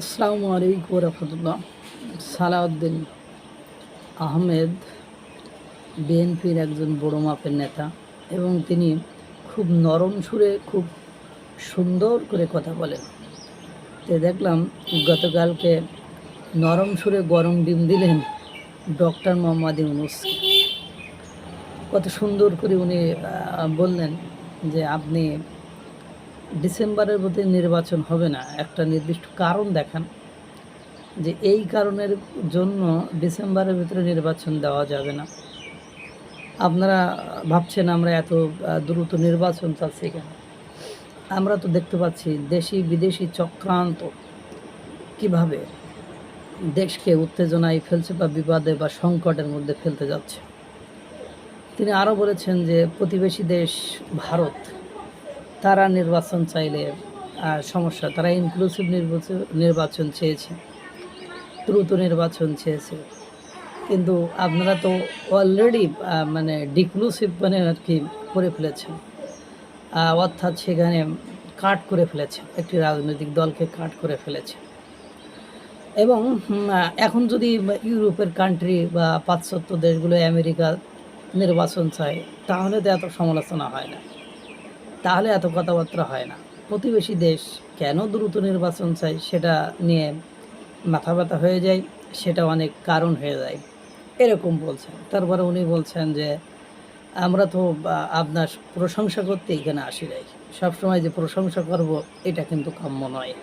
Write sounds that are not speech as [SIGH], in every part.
আসসালামু আলাইকুম রহমতুল্লাহ সালাউদ্দিন আহমেদ, বিএনপির একজন বড় মাপের নেতা এবং তিনি খুব নরম সুরে খুব সুন্দর করে কথা বলেন। তো দেখলাম গতকালকে নরম সুরে গরম ডিম দিলেন ডক্টর মোহাম্মদ ইউনুস। কত সুন্দর করে উনি বললেন যে আপনি ডিসেম্বরের মধ্যে নির্বাচন হবে না। একটা নির্দিষ্ট কারণ দেখান যে এই কারণের জন্য ডিসেম্বরের ভিতরে নির্বাচন দেওয়া যাবে না। আপনারা ভাবছেন আমরা এত দ্রুত নির্বাচন চাচ্ছি কেন? আমরা তো দেখতে পাচ্ছি দেশি বিদেশি চক্রান্ত কীভাবে দেশকে উত্তেজনায় ফেলছে বা বিবাদে বা সংকটের মধ্যে ফেলতে যাচ্ছে। তিনি আরও বলেছেন যে প্রতিবেশী দেশ ভারত তারা নির্বাচন চাইলে সমস্যা। তারা ইনক্লুসিভ নির্বাচন নির্বাচন চেয়েছে। দ্রুত নির্বাচন চেয়েছে। কিন্তু আপনারা তো অলরেডি মানে ডিক্লুসিভ মানে আর কি করে ফেলেছেন। অর্থাৎ সেখানে কাট করে ফেলেছে একটি রাজনৈতিক দলকে কাট করে ফেলেছে এবং এখন যদি ইউরোপের কান্ট্রি বা পাশ্চাত্য দেশগুলো আমেরিকা নির্বাচন চায়, তাহলে তো এত সমালোচনা হয় না। তাহলে এত কথাবার্তা হয় না। প্রতিবেশী দেশ কেন দ্রুত নির্বাচন চাই সেটা নিয়ে মাথা ব্যথা হয়ে যায়, সেটা অনেক কারণ হয়ে যায়। এরকম বলছেন। তারপরে উনি বলছেন যে, আমরা তো আপনার প্রশংসা করতে এখানে আসি নাই। সবসময় যে প্রশংসা করব, এটা কিন্তু কাম্য নয়।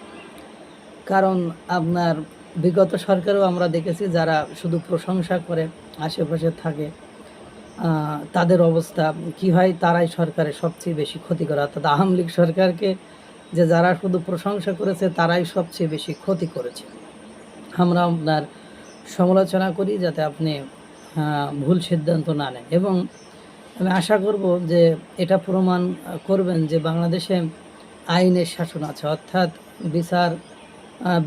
কারণ আপনার বিগত সরকারও আমরা দেখেছি যারা শুধু প্রশংসা করে, আশেপাশে থাকে তাদের অবস্থা, কি হয়, তারাই সরকারের সবচেয়ে বেশি ক্ষতি করে অর্থাৎ আওয়ামী লীগ সরকারকে যে যারা শুধু প্রশংসা করেছে, তারাই সবচেয়ে বেশি ক্ষতি করেছে। আমরা আপনার সমালোচনা করি যাতে আপনি ভুল সিদ্ধান্ত না নেন। এবং আমি আশা করব যে এটা প্রমাণ করবেন যে বাংলাদেশে আইনের শাসন আছে। অর্থাৎ বিচার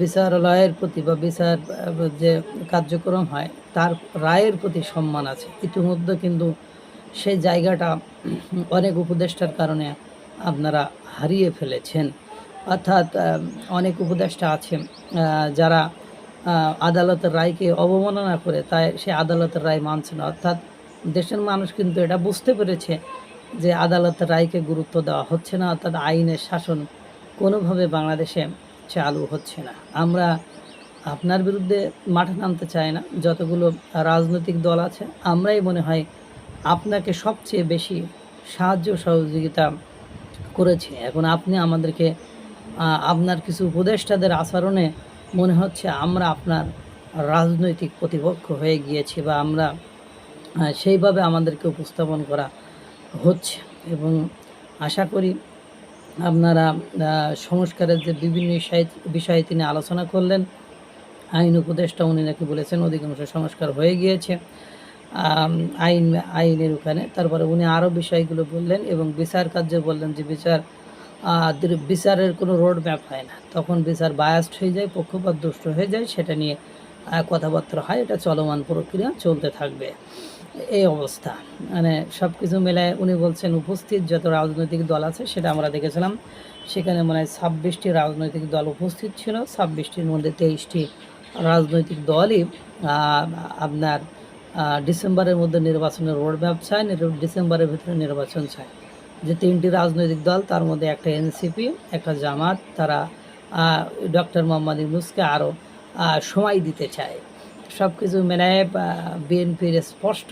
বিচারালয়ের প্রতি বা বিচার যে কার্যক্রম হয় তার রায়ের প্রতি সম্মান আছে। ইতিমধ্যে কিন্তু সেই জায়গাটা অনেক উপদেষ্টার কারণে আপনারা হারিয়ে ফেলেছেন। অর্থাৎ অনেক উপদেষ্টা আহ, যারা আদালতের রায়কে অবমাননা করে তাই সে আদালতের রায় মানছে না। অর্থাৎ দেশের মানুষ কিন্তু এটা বুঝতে পেরেছে যে আদালতের রায়কে গুরুত্ব দেওয়া হচ্ছে না। অর্থাৎ আইনের শাসন কোনোভাবে বাংলাদেশে চালু হচ্ছে না। আমরা আপনার বিরুদ্ধে মাঠে নামতে চাই না। যতগুলো রাজনৈতিক দল আছে, আমরাই মনে হয় আপনাকে সবচেয়ে বেশি সাহায্য সহযোগিতা করেছি। এখন আপনি আমাদেরকে আপনার কিছু উপদেষ্টাদের আচরণে মনে হচ্ছে আমরা আপনার রাজনৈতিক প্রতিপক্ষ হয়ে গিয়েছি বা আমরা সেইভাবে আমাদেরকে উপস্থাপন করা হচ্ছে। এবং আশা করি আপনারা সংস্কারের যে বিভিন্ন বিষয়ে তিনি আলোচনা করলেন, আইন উপদেষ্টা উনি নাকি বলেছেন অধিকাংশ সংস্কার হয়ে গিয়েছে। আইন, আইনের ওখানে। তারপরে উনি আরও বিষয়গুলো বললেন এবং বিচার কার্য বললেন যে বিচার বিচারের কোনো রোড ম্যাপ হয় না। তখন বিচার বায়াস্ট হয়ে যায় পক্ষপাত দুষ্ট হয়ে যায়, সেটা নিয়ে কথাবার্তা হয়, এটা চলমান প্রক্রিয়া চলতে থাকবে। এই অবস্থা। মানে সব কিছু মেলায় উনি বলছেন, উপস্থিত যত রাজনৈতিক দল আছে, সেটা আমরা দেখেছিলাম। সেখানে মনে ছাব্বিশটি রাজনৈতিক দল উপস্থিত ছিল। ছাব্বিশটির মধ্যে তেইশটি রাজনৈতিক দলই আপনার ডিসেম্বরের মধ্যে নির্বাচনের রোড ম্যাপ চায় ডিসেম্বরের ভিতরে নির্বাচন চায়। যে তিনটি রাজনৈতিক দল, তার মধ্যে একটা এনসিপি, একটা জামাত, তারা ডক্টর মোহাম্মদ ইউনুসকে আরও সময় দিতে চায়। সব কিছু মেলায় বিএনপির স্পষ্ট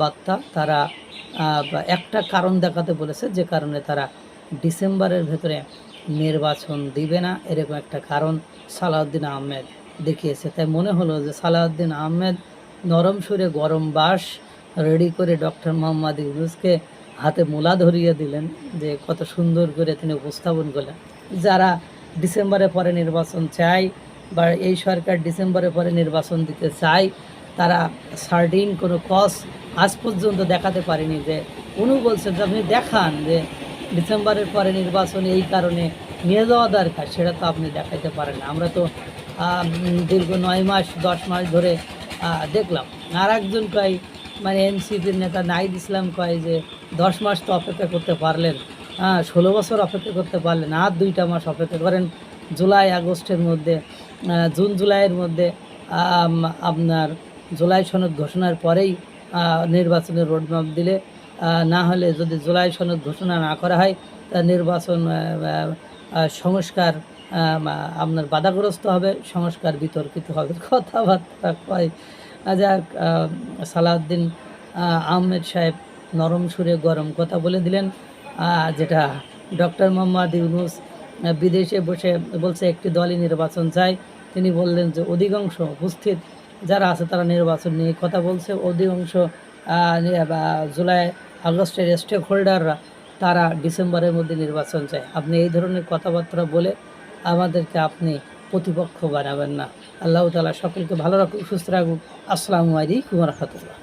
বার্তা তারা একটা কারণ দেখাতে বলেছে যে কারণে তারা ডিসেম্বরের ভেতরে নির্বাচন দিবে না, এরকম একটা কারণ সালাউদ্দিন আহমেদ দেখিয়েছে। তাই মনে হলো যে সালাউদ্দিন আহমেদ নরম সুরে গরম বাস রেডি করে ডক্টর মোহাম্মদ ইউনুসকে হাতে মোলা ধরিয়ে দিলেন যে কত সুন্দর করে তিনি উপস্থাপন করলেন। যারা ডিসেম্বরে পরে নির্বাচন চায় বা এই সরকার ডিসেম্বরে পরে নির্বাচন দিতে চায়, তারা সার্ডিন কোনো কস আজ পর্যন্ত দেখাতে পারেনি যে, উনি বলছেন যে আপনি দেখান যে ডিসেম্বরের পরে নির্বাচন এই কারণে নিয়ে যাওয়া দরকার, সেটা তো আপনি দেখাইতে পারেন আমরা তো দীর্ঘ নয় মাস, দশ মাস ধরে দেখলাম। আর একজন কয় মানে এনসিপির নেতা নাইদ ইসলাম কয় যে, দশ মাস তো অপেক্ষা করতে পারলেন হ্যাঁ ষোলো বছর অপেক্ষা করতে পারলেন, আর দুইটা মাস অপেক্ষা করেন জুলাই আগস্টের মধ্যে জুন জুলাইয়ের মধ্যে আপনার জুলাই সনদ ঘোষণার পরেই নির্বাচনের রোডম্যাপ দিলে না হলে যদি জুলাই সনদ ঘোষণা না করা হয়, তা নির্বাচন সংস্কার আপনার বাধাগ্রস্ত হবে, সংস্কার বিতর্কিত হবে। [LAUGHS] কথাবার্তা কয়। যাক সালাউদ্দিন আহমেদ সাহেব নরম সুরে গরম কথা বলে দিলেন। যেটা ডক্টর মোহাম্মদ ইউনুস বিদেশে বসে বলছে, একটি দলই নির্বাচন চায়। তিনি বললেন যে, অধিকাংশ উপস্থিত যারা আছে তারা নির্বাচন নিয়ে কথা বলছে। অধিকাংশ জুলাই, আগস্টের স্টেক হোল্ডাররা তারা ডিসেম্বরের মধ্যে নির্বাচন চায়। আপনি এই ধরনের কথাবার্তা বলে আমাদেরকে আপনি প্রতিপক্ষ বানাবেন না। আল্লাহ তালা সকলকে ভালো রাখুক, সুস্থ রাখুক। আসসালামু আলাইকুম রহমতুল্লাহ।